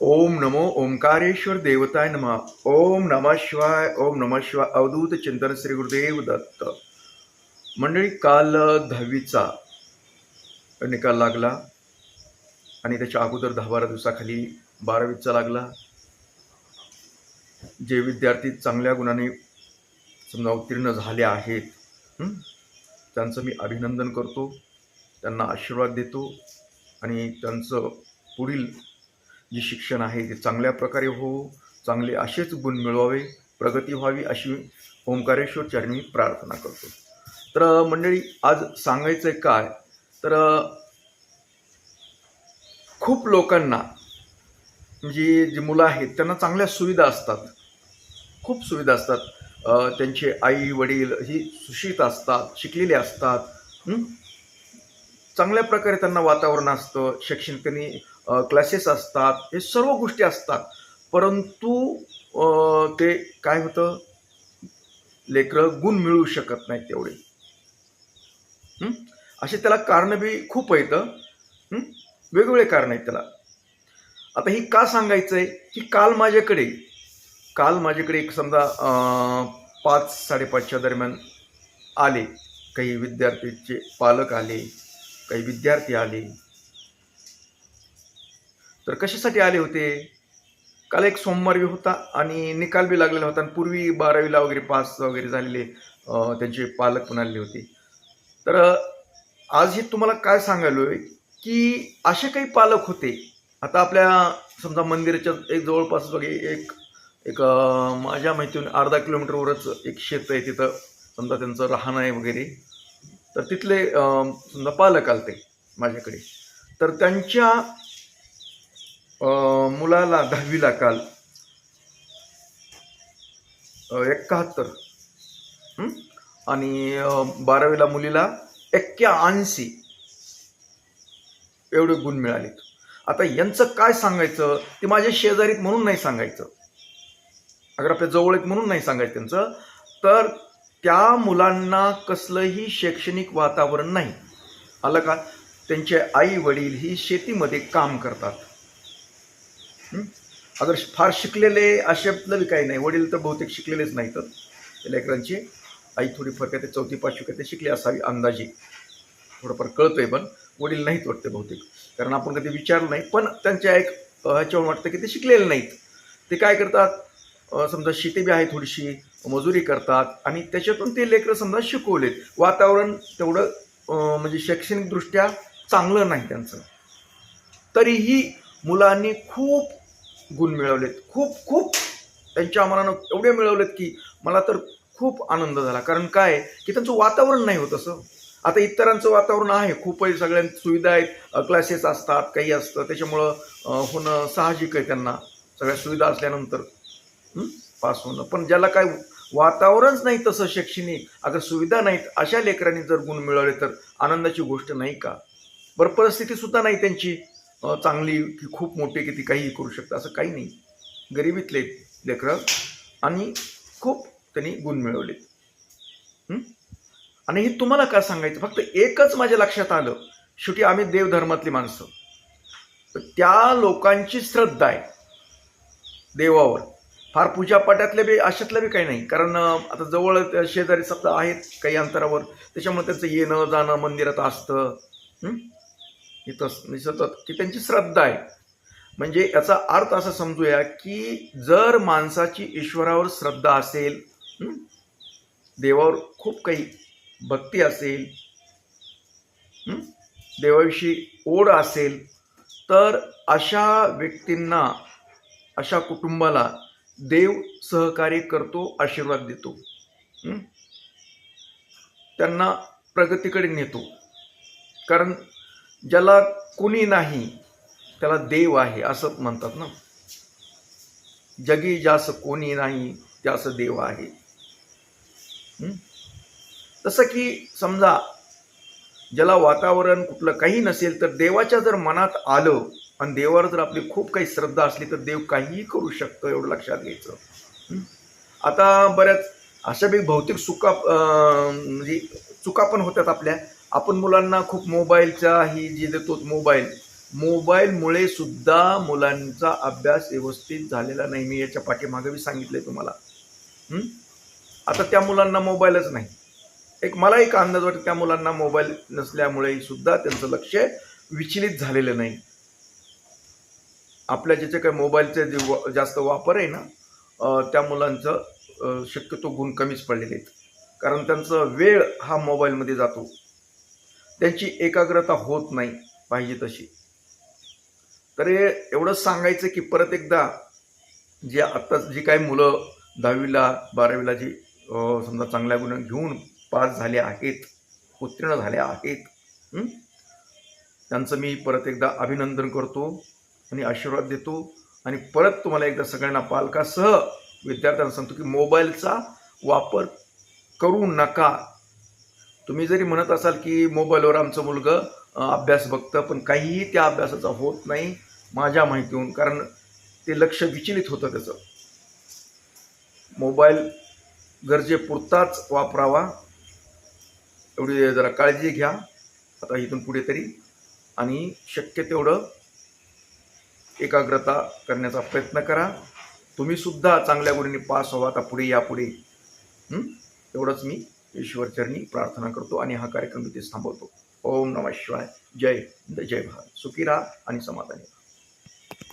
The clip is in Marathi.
ओम नमो ओंकारेश्वर देवताय नमः। ओम नमः शिवाय ओम नमः शिवाय अवधूत चिंतन श्री गुरुदेव दत्त। मंडळी काल दहावीचा निकाल लागला आणि त्याच्या अगोदर दहा बारा दिवसाखाली बारावीचा लागला. जे विद्यार्थी चांगल्या गुणाने समजा उत्तीर्ण झाले आहेत त्यांचं मी अभिनंदन करतो त्यांना आशीर्वाद देतो आणि त्यांचं पुढील जे शिक्षण आहे ते चांगल्या प्रकारे हो चांगले असेच गुण मिळवावे प्रगती व्हावी अशी ओंकारेश्वर चरणी प्रार्थना करतो. तर मंडळी आज सांगायचं आहे काय? तर खूप लोकांना म्हणजे जी मुलं आहेत त्यांना चांगल्या सुविधा असतात. खूप सुविधा असतात. त्यांचे आई वडील ही सुशित असतात शिकलेले असतात. चांगल्या प्रकारे त्यांना वातावरण असतं शैक्षणिक त्यांनी क्लासेस असतात हे सर्व गोष्टी असतात. परंतु ते काय होतं? लेकरं गुण मिळू शकत नाहीत तेवढे. असे त्याला कारणं बी खूप आहेत वेगवेगळे कारण आहेत त्याला. आता ही का सांगायचं आहे की काल माझ्याकडे काल माझ्याकडे एक समजा पाच साडेपाचच्या दरम्यान आले. काही विद्यार्थीचे पालक आले काही विद्यार्थी आले. तर कशासाठी आले होते? काल एक सोमवार बी होता आणि निकाल बी लागलेला होता आणि पूर्वी बारावीला वगैरे पास वगैरे झालेले त्यांचे पालक पण आलेले होते. तर आज हे तुम्हाला काय सांगायलो आहे की असे काही पालक होते आता आपल्या समजा मंदिराच्या एक जवळपास वगैरे एक एक माझ्या माहितीहून अर्धा किलोमीटरवरच एक शेत आहे तिथं समजा त्यांचं राहणं आहे वगैरे. तर तिथले समजा पालक आलते माझ्याकडे. तर त्यांच्या मुलाला दहावीला काल. एकाहत्तर आणि बारावीला मुलीला एक्क्याऐंशी. एवढे गुण मिळालेत. आता यांचं काय सांगायचं? ते माझ्या शेजारीत म्हणून नाही सांगायचं. अगर आपल्या जवळ आहेत म्हणून नाही सांगायचं त्यांचं तर त्या मुलांना कसलंही शैक्षणिक वातावरण नाही. आलं का? त्यांचे आई वडील ही शेतीमध्ये काम करतात. अगर फार शिकलेले असे नवी काही नाही. वडील तर बहुतेक शिकलेलेच नाही तर त्या लेकरांची आई थोडी फरक आहे ते चौथी पाचवी काय ते शिकली असावी अंदाजे. थोडंफार कळतंय पण वडील नाहीत वाटते बहुतेक. कारण आपण कधी विचारलं नाही पण त्यांच्या एक ह्याच्यावर वाटतं की ते शिकलेले नाहीत. ते काय करतात? समजा शेती बी आहे थोडीशी मजुरी करतात आणि त्याच्यातून ते लेकरं समजा शिकवलेत. वातावरण तेवढं म्हणजे शैक्षणिकदृष्ट्या चांगलं नाही त्यांचं. तरीही मुलांनी खूप गुण मिळवलेत. खूप खूप त्यांच्या मनानं एवढे मिळवलेत की मला तर खूप आनंद झाला. कारण काय? की त्यांचं वातावरण नाही होत असं. आता इतरांचं वातावरण आहे. खूपही सगळ्या सुविधा आहेत. क्लासेस असतात काही असतं. त्याच्यामुळं होणं साहजिक आहे त्यांना. सगळ्या सुविधा असल्यानंतर. पास होणं. पण ज्याला काय वातावरणच नाही तसं शैक्षणिक अगर सुविधा नाहीत अशा लेकरांनी जर गुण मिळवले तर आनंदाची गोष्ट नाही का? बरं परिस्थितीसुद्धा नाही त्यांची. चांगली की खूप मोठी की ती काहीही करू शकतं असं काही नाही. गरिबीतले लेकरं आणि खूप त्यांनी गुण मिळवले आणि हे तुम्हाला काय सांगायचं? फक्त एकच माझ्या लक्षात आलं. शेवटी आम्ही देवधर्मातली माणसं. तर त्या लोकांची श्रद्धा आहे. देवावर. फार पूजापाट्यातले बी अशातलं बी काही नाही. कारण आता जवळ त्या शेजारी सप्ताह आहेत काही अंतरावर. त्याच्यामुळे त्यांचं येणं जाणं मंदिरात असतं. हं? इथं म्हणजे सतत की त्यांची श्रद्धा आहे. म्हणजे याचा अर्थ असा समजूया की जर माणसाची ईश्वरावर श्रद्धा असेल देवावर खूप काही भक्ती असेल देवाविषयी ओढ असेल तर अशा व्यक्तींना अशा कुटुंबाला देव सहकार्य करतो आशीर्वाद देतो त्यांना प्रगतीकडे नेतो. कारण ज्याला कुणी नाही त्याला देव आहे असं म्हणतात ना. जगी ज्यास कोणी नाही त्यास देव आहे. तसं की समजा ज्याला वातावरण कुठलं काही नसेल तर देवाच्या जर मनात आलं आणि देवावर जर आपली खूप काही श्रद्धा असली तर देव काहीही करू शकतो एवढं लक्षात घ्यायचं. आता बऱ्याच अशा बी भौतिक चुका म्हणजे चुका पण होतात आपल्या. आपण मुलांना खूप मोबाईलचा ही जी देतो मोबाईल मोबाईलमुळे सुद्धा मुलांचा अभ्यास व्यवस्थित झालेला नाही. मी याच्या पाठीमागे सांगितलं आहे तुम्हाला. आता त्या मुलांना मोबाईलच नाही. एक मला एक अंदाज वाटतो त्या मुलांना मोबाईल नसल्यामुळे सुद्धा त्यांचं लक्ष विचलित झालेलं नाही. आपल्या ज्याचे काही मोबाईलचे जे जास्त वापर आहे ना त्या मुलांचं शक्यतो गुण कमीच पडलेले आहेत. कारण त्यांचा वेळ हा मोबाईलमध्ये जातो. त्यांची एकाग्रता होत नाही पाहिजे तशी. तर हे एवढंच सांगायचं की परत एकदा जे आत्ता जी काही मुलं दहावीला बारावीला जी समजा चांगल्या गुण घेऊन पास झाले आहेत उत्तीर्ण झाले आहेत त्यांचं मी परत एकदा अभिनंदन करतो आणि आशीर्वाद देतो. आणि परत तुम्हाला एकदा सगळ्यांना पालकासह विद्यार्थ्यांना सांगतो की मोबाईलचा वापर करू नका. तुम्ही जरी म्हणत असाल की मोबाईलवर आमचं मुलगं अभ्यास बघतं पण काहीही त्या अभ्यासाचा होत नाही माझ्या माहितीहून कारण ते लक्ष विचलित होतं त्याचं. मोबाईल गरजेपुरताच वापरावा. एवढी जरा काळजी घ्या. आता इथून पुढे तरी. आणि शक्य तेवढं एकाग्रता करण्याचा प्रयत्न करा. तुम्हीसुद्धा चांगल्या गुणीने पास व्हा आता पुढे या पुढे. एवढंच मी ईश्वरचरणी प्रार्थना करतो आणि हा कार्यक्रम इथेच थांबवतो. ओम नमः शिवाय. जय हिंद जय भारत. सुखी राहा आणि समाधानी राहा.